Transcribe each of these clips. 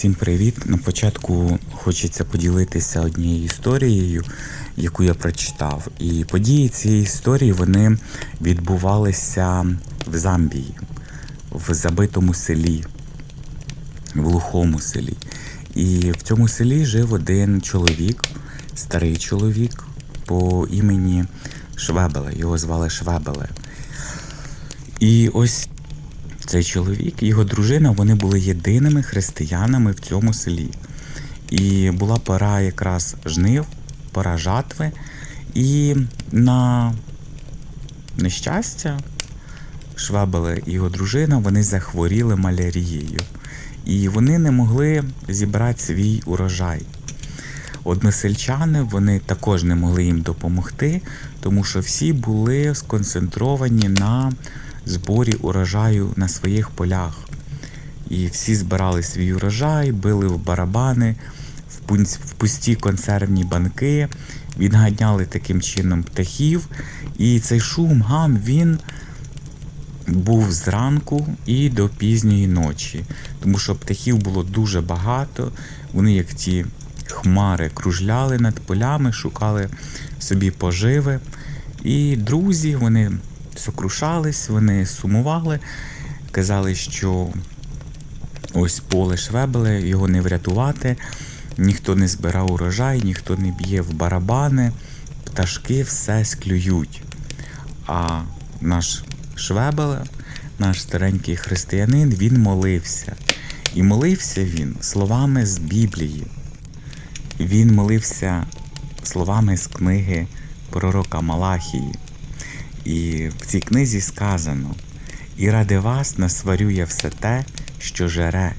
Всім привіт! На початку хочеться поділитися однією історією, яку я прочитав. І події цієї історії вони відбувалися в Замбії, в забитому селі, в глухому селі. І в цьому селі жив один чоловік, старий чоловік по імені Швебеле. Його звали Швебеле. І ось цей чоловік і його дружина вони були єдиними християнами в цьому селі. І була пора якраз жнив, пора жатви. І на нещастя Швабеле і його дружина вони захворіли малярією. І вони не могли зібрати свій урожай. Односельчани вони також не могли їм допомогти, тому що всі були сконцентровані на зборі урожаю на своїх полях. І всі збирали свій урожай, били в барабани, в пусті консервні банки, відганяли таким чином птахів. І цей шум, гам, він був зранку і до пізньої ночі, тому що птахів було дуже багато. Вони, як ті хмари, кружляли над полями, шукали собі поживи. І друзі, вони сокрушались, вони сумували, казали, що ось поле швебеле, його не врятувати, ніхто не збирав урожай, ніхто не б'є в барабани, пташки все склюють. А наш Швебеле, наш старенький християнин, він молився. І молився він словами з Біблії. Він молився словами з книги пророка Малахії. І в цій книзі сказано: І ради вас насварю я все те, що жере,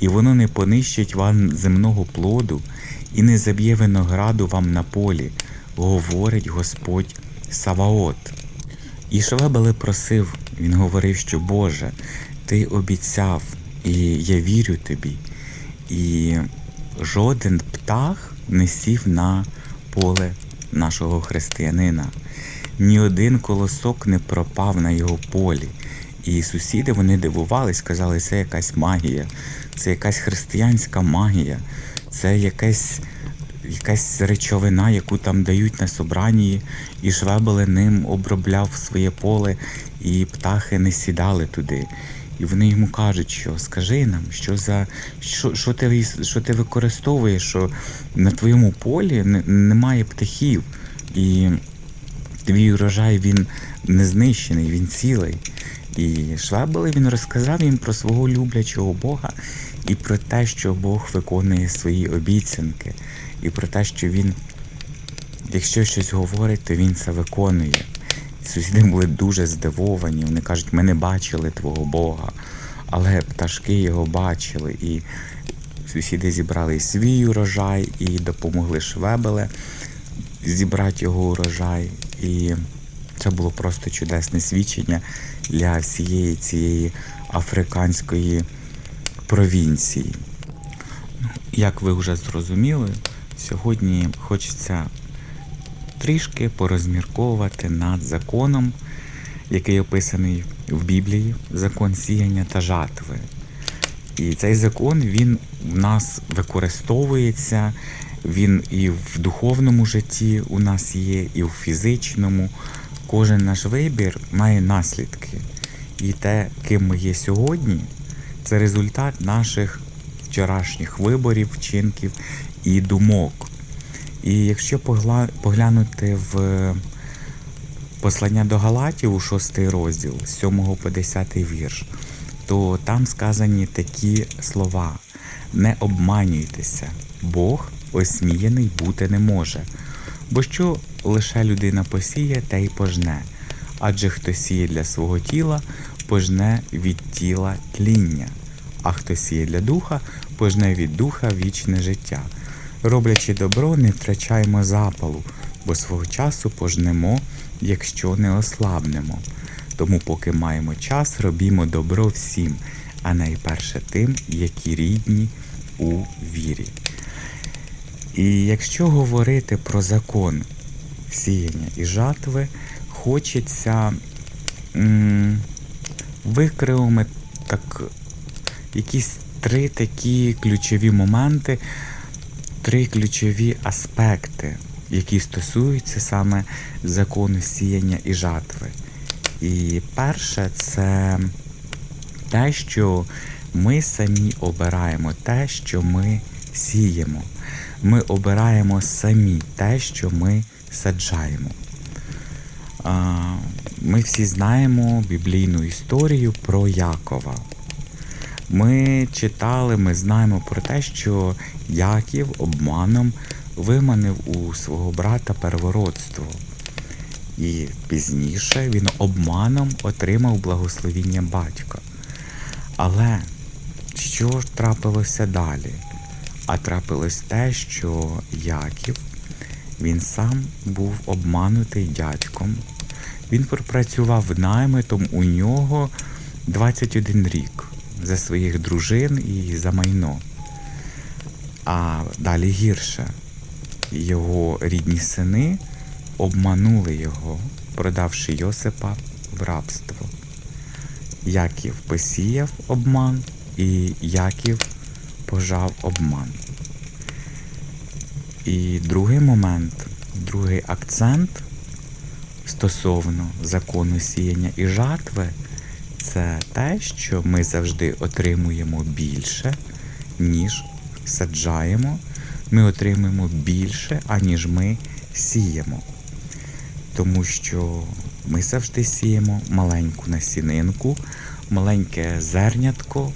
і воно не понищить вам земного плоду, і не заб'є винограду вам на полі, говорить Господь Саваот. І Швебеле просив, він говорив, що Боже, Ти обіцяв, і я вірю тобі. І жоден птах не сів на поле нашого християнина. Ні один колосок не пропав на його полі. І сусіди вони дивувались, казали, це якась магія, це якась християнська магія, це якась, якась речовина, яку там дають на собранні, і Швебеле ним обробляв своє поле, і птахи не сідали туди. І вони йому кажуть, що скажи нам, що за що, що, ти, що ти використовуєш, що на твоєму полі немає птахів, і твій урожай він не знищений, він цілий. І Швабеле він розказав їм про свого люблячого Бога і про те, що Бог виконує свої обіцянки, і про те, що він, якщо щось говорить, то він це виконує. Сусіди були дуже здивовані. Вони кажуть, ми не бачили твого Бога, але пташки його бачили. І сусіди зібрали свій урожай і допомогли Швебеле зібрати його урожай. І це було просто чудесне свідчення для всієї цієї африканської провінції. Ну, Як ви вже зрозуміли, сьогодні хочеться трішки порозмірковувати над законом, який описаний в Біблії, закон сіяння та жатви. І цей закон він в нас використовується, він і в духовному житті у нас є, і в фізичному. Кожен наш вибір має наслідки. І те, ким ми є сьогодні, це результат наших вчорашніх виборів, вчинків і думок. І якщо поглянути в послання до Галатів у 6 розділ, з 7 по 10 вірш, то там сказані такі слова: не обманюйтеся, Бог осміяний бути не може. Бо що лише людина посіє, те й пожне, адже хто сіє для свого тіла, пожне від тіла тління, а хто сіє для духа, пожне від духа вічне життя. Роблячи добро, не втрачаймо запалу, бо свого часу пожнемо, якщо не ослабнемо. Тому, поки маємо час, робімо добро всім, а найперше тим, які рідні у вірі. І якщо говорити про закон сіяння і жатви, хочеться м, викривами так якісь три такі ключові моменти, три ключові аспекти, які стосуються саме закону сіяння і жатви. І перше це те, що ми самі обираємо те, що ми сіємо. Ми обираємо самі те, що ми саджаємо. Ми всі знаємо біблійну історію про Якова. Ми читали, ми знаємо про те, що Яків обманом виманив у свого брата первородство. І пізніше він обманом отримав благословіння батька. Але що ж трапилося далі? А трапилось те, що Яків, він сам був обманутий дядьком. Він пропрацював наймитом у нього 21 рік за своїх дружин і за майно. А далі гірше. Його рідні сини обманули його, продавши Йосипа в рабство. Яків посіяв обман, і Яків пожав обман. І другий момент, другий акцент стосовно закону сіяння і жатви, це те, що ми завжди отримуємо більше, ніж саджаємо. Ми отримуємо більше, аніж ми сіємо. Тому що ми завжди сіємо маленьку насінинку, маленьке зернятко,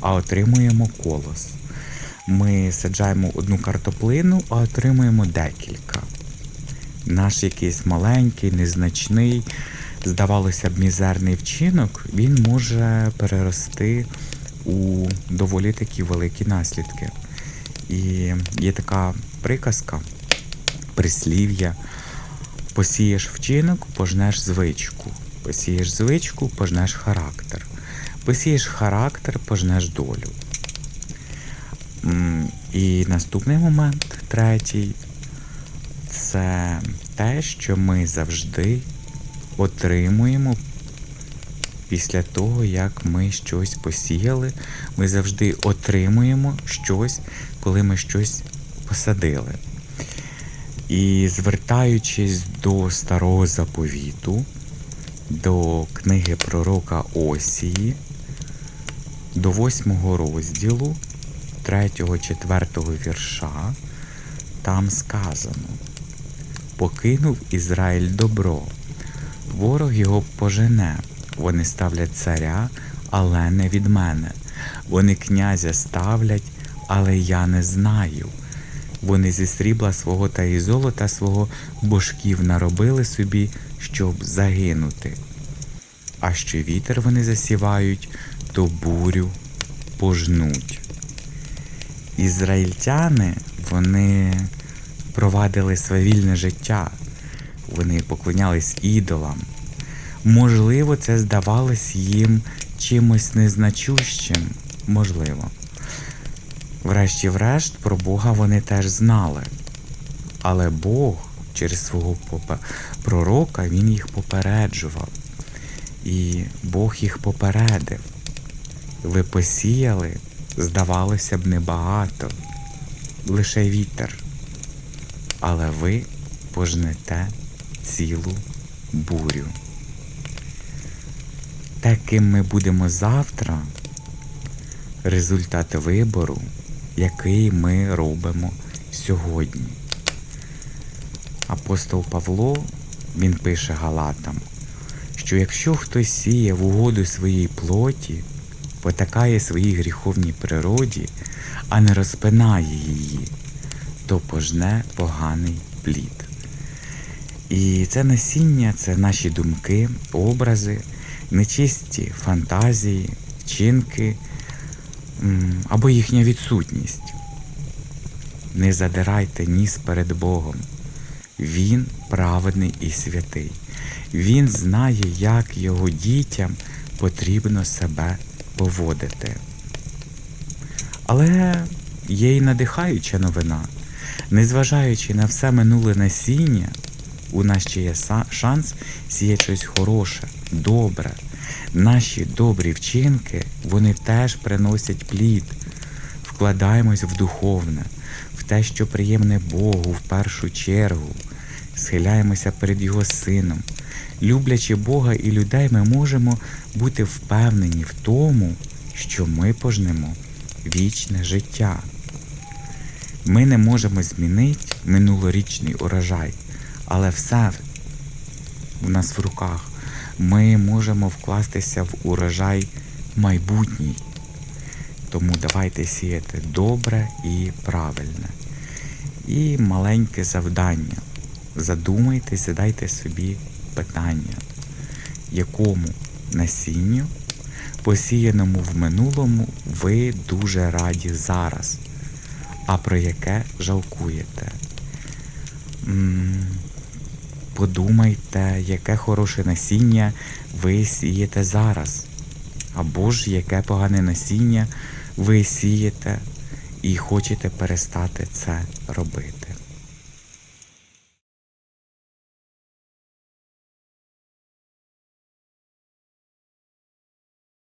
а отримуємо колос. Ми саджаємо одну картоплину, а отримуємо декілька. Наш якийсь маленький, незначний, здавалося б, мізерний вчинок, він може перерости у доволі такі великі наслідки. І є така приказка, прислів'я. Посієш вчинок, пожнеш звичку. Посієш звичку, пожнеш характер. Посієш характер, пожнеш долю. І наступний момент, третій, це те, що ми завжди отримуємо після того, як ми щось посіяли. Ми завжди отримуємо щось, коли ми щось посадили. І звертаючись до старого заповіту, до книги пророка Осії, до восьмого розділу, третього, четвертого вірша, там сказано: Покинув Ізраїль добро, ворог його пожене, вони ставлять царя, але не від мене. Вони князя ставлять, але я не знаю. Вони зі срібла свого та із золота свого божків наробили собі, щоб загинути. А що вітер вони засівають, то бурю пожнуть. Ізраїльтяни вони провадили свавільне життя, вони поклонялись ідолам. Можливо, це здавалось їм чимось незначущим, можливо. Врешті-врешт, про Бога вони теж знали. Але Бог через свого пророка Він їх попереджував. І Бог їх попередив. Ви посіяли, здавалося б, небагато, лише вітер. Але ви пожнете цілу бурю. Те, ким ми будемо завтра, результат вибору, який ми робимо сьогодні. Апостол Павло, він пише Галатам, що якщо хтось сіє в угоду своїй плоті, потакає своїй гріховній природі, а не розпинає її, то пожне поганий плід. І це насіння це наші думки, образи, нечисті фантазії, вчинки або їхня відсутність. Не задирайте ніс перед Богом. Він праведний і святий. Він знає, як його дітям потрібно себе поводити. Але є й надихаюча новина. Незважаючи на все минуле насіння, у нас ще є шанс сіяти щось хороше, добре. Наші добрі вчинки, вони теж приносять плід. вкладаємось в духовне, в те, що приємне Богу в першу чергу, схиляємося перед Його Сином. Люблячи Бога і людей, ми можемо бути впевнені в тому, що ми пожнемо вічне життя. Ми не можемо змінити минулорічний урожай, але все в нас в руках. Ми можемо вкластися в урожай майбутній. Тому давайте сіяти добре і правильне. І маленьке завдання. Задумайтесь, задайте собі питання, якому насінню, посіяному в минулому, ви дуже раді зараз, а про яке жалкуєте. Подумайте, яке хороше насіння ви сієте зараз, або ж яке погане насіння ви сієте і хочете перестати це робити.